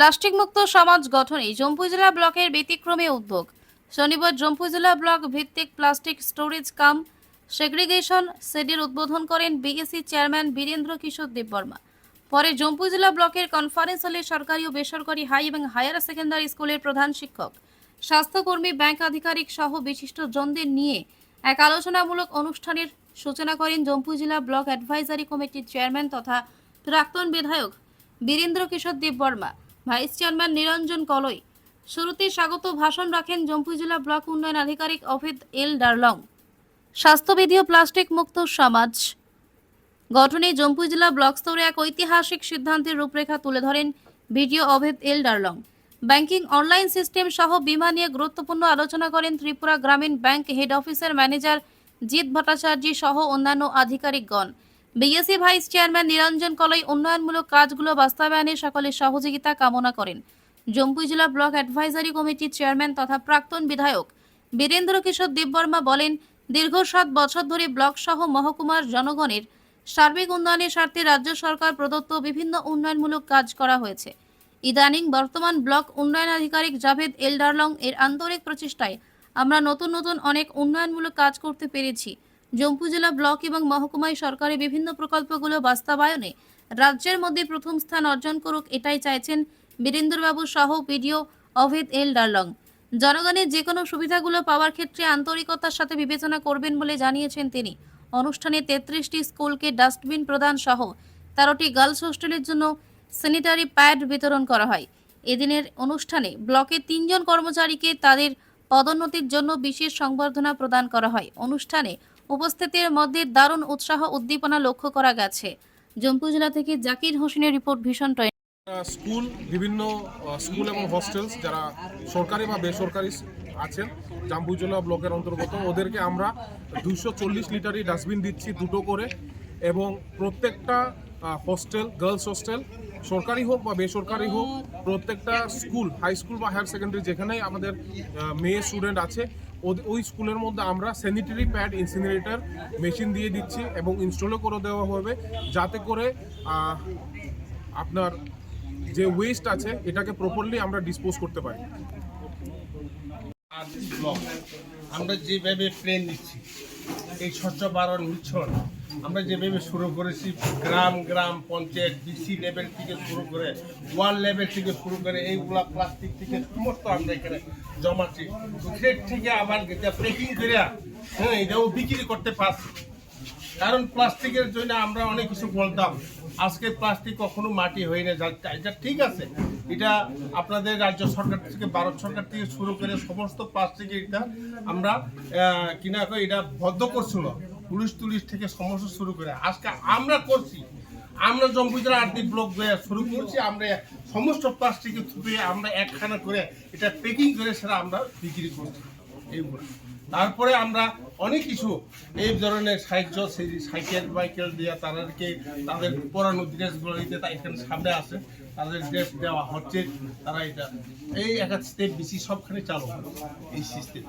Plastic মুক্ত সমাজ গঠনে জম্পু জেলা ব্লকের ব্যতিক্রমী উদ্যোগ। শনিবার জম্পু জেলা ব্লক ভিত্তিক প্লাস্টিক স্টোরেজ কাম সেগ্রিগেশন সেডির উদ্বোধন করেন বিএসসি চেয়ারম্যান বীরেন্দ্র কিশোর দেববর্মা। পরে জম্পু জেলা ব্লকের কনফারেন্স হলে সরকারি ও বেসরকারি হাই এবং হায়ার সেকেন্ডারি স্কুলের প্রধান শিক্ষক, স্বাস্থ্যকর্মী ব্যাংক আধিকারিক সহ বিশিষ্ট জনদের নিয়ে এক আলোচনামূলক অনুষ্ঠানের সূচনা করেন জম্পু জেলা ব্লক অ্যাডভাইজারি কমিটির চেয়ারম্যান তথা প্রাক্তন বিধায়ক Birendra Kishore Debbarma. Vice chairman Niranjan Kalai. শুরুতে স্বাগত ভাষণ রাখেন জম্পু জেলা ব্লক উন্নয়ন আধিকারিক অভিদ এল ডারলং। স্বাস্থ্যবিধি ও প্লাস্টিক মুক্ত সমাজ। গঠনে জম্পু জেলা ব্লক স্তরে এক ঐতিহাসিক সিদ্ধান্তের রূপরেখা তুলে ধরেন VDO Abhed L Darlong. Banking online system সহ বিমা নিয়ে গুরুত্বপূর্ণ আলোচনা করেন ত্রিপুরা গ্রামীণ ব্যাংক হেড অফিসের ম্যানেজার জিৎ ভট্টাচার্য সহ অন্যান্য আধিকারিকগণ। BSC vice chairman Niranjan Kalai উন্নয়নমূলক কাজগুলো বাস্তবায়নে সকলের সহযোগিতা কামনা করেন। জম্পু জেলা ব্লক অ্যাডভাইজারি কমিটির চেয়ারম্যান তথা প্রাক্তন বিধায়ক বীরেন্দ্র কিশোর দেববর্মা বলেন, দীর্ঘ সাত বছর ধরে ব্লক সহ মহকুমার জনগণের সার্বিক উন্নয়নের স্বার্থে রাজ্য সরকার প্রদত্ত বিভিন্ন উন্নয়নমূলক কাজ করা হয়েছে। ইদানিং বর্তমান ব্লক উন্নয়ন আধিকারিক জাভেদ এল ডারলং এর আন্তরিক প্রচেষ্টায় আমরা নতুন নতুন অনেক উন্নয়নমূলক কাজ করতে পেরেছি। জম্পু জেলা ব্লক এবং মহকুমায় সরকারি বিভিন্ন প্রকল্পগুলো বাস্তবায়নে রাজ্যের মধ্যে প্রথম স্থান অর্জন করুক এটাই চাইছেন বীরেন্দ্রবাবু সহ পিডিও অভেদ এল ডারলং। জনগণের যে কোনো সুবিধাগুলো পাওয়ার ক্ষেত্রে আন্তরিকতার সাথে বিবেচনা করবেন বলে জানিয়েছেন তিনি। অনুষ্ঠানে তেত্রিশটি স্কুলকে ডাস্টবিন প্রদান সহ তেরোটি গার্লস হোস্টেলের জন্য স্যানিটারি প্যাড বিতরণ করা হয়। এদিনের অনুষ্ঠানে ব্লকের তিনজন কর্মচারীকে তাদের পদোন্নতির জন্য বিশেষ সংবর্ধনা প্রদান করা হয়। অনুষ্ঠানে উপস্থিতির মধ্যে দারুণ উৎসাহ উদ্দীপনা লক্ষ্য করা গেছে। জম্পু জেলা থেকে জাকির হোসেনের রিপোর্ট ভীষণ টয় স্কুল, বিভিন্ন স্কুল এবং হস্টেলস যারা সরকারি বা বেসরকারি আছেন জাম্বুজলা ব্লকের অন্তর্গত, ওদেরকে আমরা দুশো চল্লিশ লিটারই ডাস্টবিন দিচ্ছি দুটো করে এবং প্রত্যেকটা হোস্টেল, গার্লস হস্টেল, সরকারি হোক বা বেসরকারি হোক, প্রত্যেকটা স্কুল, হাই স্কুল বা হায়ার সেকেন্ডারি যেখানেই আমাদের মেয়ে, স্টুডেন্ট আছে ওই স্কুলের মধ্যে আমরা স্যানিটারি প্যাড ইনসিনারেটর মেশিন দিয়ে দিচ্ছি এবং ইনস্টলও করে দেওয়া হবে যাতে করে আপনার যে ওয়েস্ট আছে এটাকে প্রপারলি আমরা ডিসপোজ করতে পারি। আমরা যেভাবে ট্রেন দিচ্ছি এই স্বচ্ছ বারণ মিশন আমরা যেভাবে শুরু করেছি, গ্রাম গ্রাম, পঞ্চায়েত ডিসি লেভেল থেকে শুরু করে ওয়ান লেভেল থেকে শুরু করে এইগুলা প্লাস্টিক থেকে সমস্ত আমরা এখানে জমাচ্ছি। ওখান থেকে আবার এটা প্যাকিং করে হ্যাঁ এটাও বিক্রি করতে পারছি। কারণ প্লাস্টিকের জন্য আমরা অনেক কিছু বলতাম, আজকে প্লাস্টিক কখনো মাটি হয়ে না যাচ্ছে। এটা ঠিক আছে, এটা আপনাদের রাজ্য সরকার থেকে, ভারত সরকার থেকে শুরু করে সমস্ত প্লাস্টিক এটা আমরা কিনা এটা বদ্ধ করছিল। পুলিশ টুলিশ থেকে সমস্ত শুরু করে। আজকে আমরা করছি। আমরা জম্পুজরা আর্থিক ব্লক শুরু করছি। আমরা সমস্ত প্লাস্টিকের থুপে আমরা একখানা করে এটা প্যাকিং করে সেটা আমরা বিক্রি করছি। এইগুলো তারপরে আমরা অনেক কিছু এই ধরনের সাহায্য, সেই সাইকেল, বাইকেল দিয়ে তাদেরকে তাদের পরানো ড্রেসগুলো নিতে এখানে সামনে আসে তাদের ড্রেস দেওয়া হচ্ছে। তারা এটা, এই এক স্টেপ বেশি সবখানে চালু। এই সিস্টেম